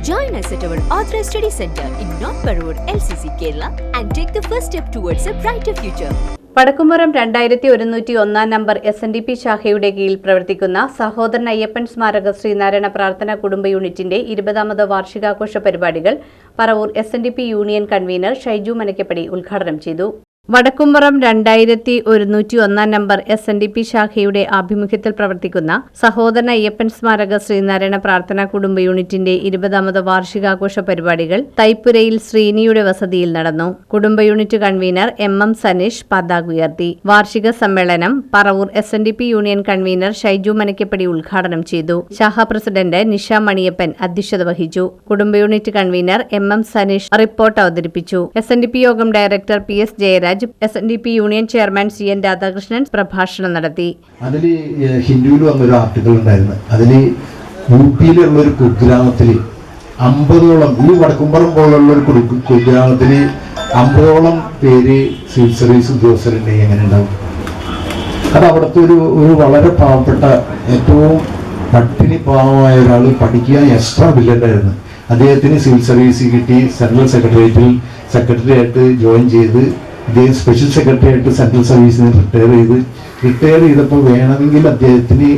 Join us at our Authorized Study Center in North Parur, LCC, Kerala, and take the first step towards a brighter future. Vadakkumpuram രണ്ടായിരത്തി ഒരുന്നൂറ്റി ഒന്നാം number S N D P ശാഖയുടെ കീഴിൽ പ്രവർത്തിക്കുന്ന സഹോദരൻ അയ്യപ്പൻ സ്മാരക ശ്രീനാരായണ പ്രാർത്ഥന കുടുംബ യൂണിറ്റിന്റെ ഇരുപതാമത് വാർഷികാഘോഷ പരിപാടികൾ Paravur S union convener Shaiju Manakkappady ഉദ്ഘാടനം ചെയ്തു വടക്കുംപുറം രണ്ടായിരത്തി ഒരുന്നൂറ്റി ഒന്നാം number S N D P ശാഖയുടെ ആഭിമുഖ്യത്തിൽ പ്രവർത്തിക്കുന്ന സഹോദരൻ അയ്യപ്പൻ സ്മാരക ശ്രീനാരായണ പ്രാർത്ഥനാ കുടുംബ യൂണിറ്റിന്റെ ഇരുപതാമത് വാർഷികാഘോഷ പരിപാടികൾ തൈപ്പുരയിൽ ശ്രീനിയുടെ വസതിയിൽ നടന്നു. കുടുംബ unit convener M M Saneesh പതാക ഉയർത്തി. വാർഷിക സമ്മേളനം Paravur S N D P union convener Shaiju Manakkappady ഉദ്ഘാടനം ചെയ്തു. ശാഖ പ്രസിഡന്റ് നിഷ മണിയപ്പൻ അധ്യക്ഷത വഹിച്ചു. കുടുംബ unit convener M M Saneesh report അവതരിപ്പിച്ചു. എസ് എൻ ഡി പി യോഗം director P S Jayaraj S N D P union chairman C N Radhakrishnan പ്രഭാഷണം നടത്തി. അതിൽ ഹിന്ദുവിൽ വന്നൊരു ആർട്ടിക്കിൾ ഉണ്ടായിരുന്നു. അതിൽ യു പിയിലുള്ള ഒരു കുഗ്രാമത്തിൽ അമ്പതോളം ഈ വടക്കുംപുറം പോലുള്ള ഒരു കുഗ്രാമത്തിൽ അമ്പതോളം പേര് സിവിൽ സർവീസ് ഉദ്യോഗസ്ഥരുണ്ടെങ്കിൽ എങ്ങനെ ഉണ്ടാവും. അത് അവിടുത്തെ ഒരു ഒരു വളരെ പാവപ്പെട്ട ഏറ്റവും പട്ടിണി പാവമായ ഒരാൾ പഠിക്കാൻ എക്സ്ട്രാ ബില്ലുണ്ടായിരുന്നു അദ്ദേഹത്തിന് സിവിൽ സർവീസ് കിട്ടി സെൻട്രൽ സെക്രട്ടേറിയറ്റിൽ സെക്രട്ടറി ആയിട്ട് ജോയിൻ ചെയ്ത് ഇദ്ദേഹം സ്പെഷ്യൽ സെക്രട്ടറി ആയിട്ട് സെൻട്രൽ സർവീസിൽ നിന്ന് റിട്ടയർ ചെയ്ത്. റിട്ടയർ ചെയ്തപ്പോൾ വേണമെങ്കിൽ അദ്ദേഹത്തിന്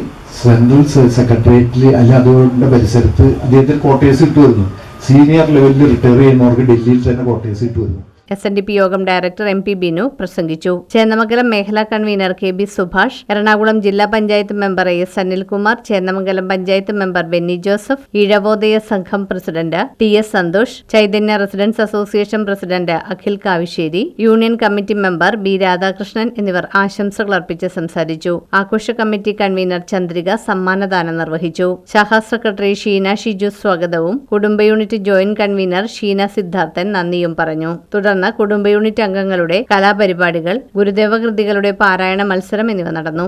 സെൻട്രൽ സെക്രട്ടേറിയറ്റിൽ അല്ല അതുകൊണ്ട് പരിസരത്ത് അദ്ദേഹത്തിന് ക്വാർട്ടേഴ്സ് വരുന്നു സീനിയർ ലെവലിൽ റിട്ടയർ ചെയ്യുന്നവർക്ക് ഡൽഹിയിൽ തന്നെ ക്വാർട്ടേഴ്സ് കിട്ടുമായിരുന്നു. എസ് എൻ ഡി പി യോഗം ഡയറക്ടർ എം പി ബിനു പ്രസംഗിച്ചു. ചേന്നമംഗലം മേഖലാ convener K B Subhash Ernakulam ജില്ലാ panchayat member S Anilkumar Chennamangalam panchayat member Benny Joseph Ezhavodaya സംഘം president T S Santhosh Chaithanya residents association president Akhil Kavissery union committee member B Radhakrishnan എന്നിവർ ആശംസകൾ അർപ്പിച്ച് സംസാരിച്ചു. ആഘോഷ committee convener Chandrika സമ്മാനദാനം നിർവഹിച്ചു. ശാഖാ secretary Sheena Shiju സ്വാഗതവും കുടുംബ unit joint convener Sheena Sidharthan നന്ദിയും പറഞ്ഞു. തുടർന്ന് കുടുംബ യൂണിറ്റ് അംഗങ്ങളുടെ കലാപരിപാടികൾ ഗുരുദേവകൃതികളുടെ പാരായണ മത്സരം എന്നിവ നടന്നു.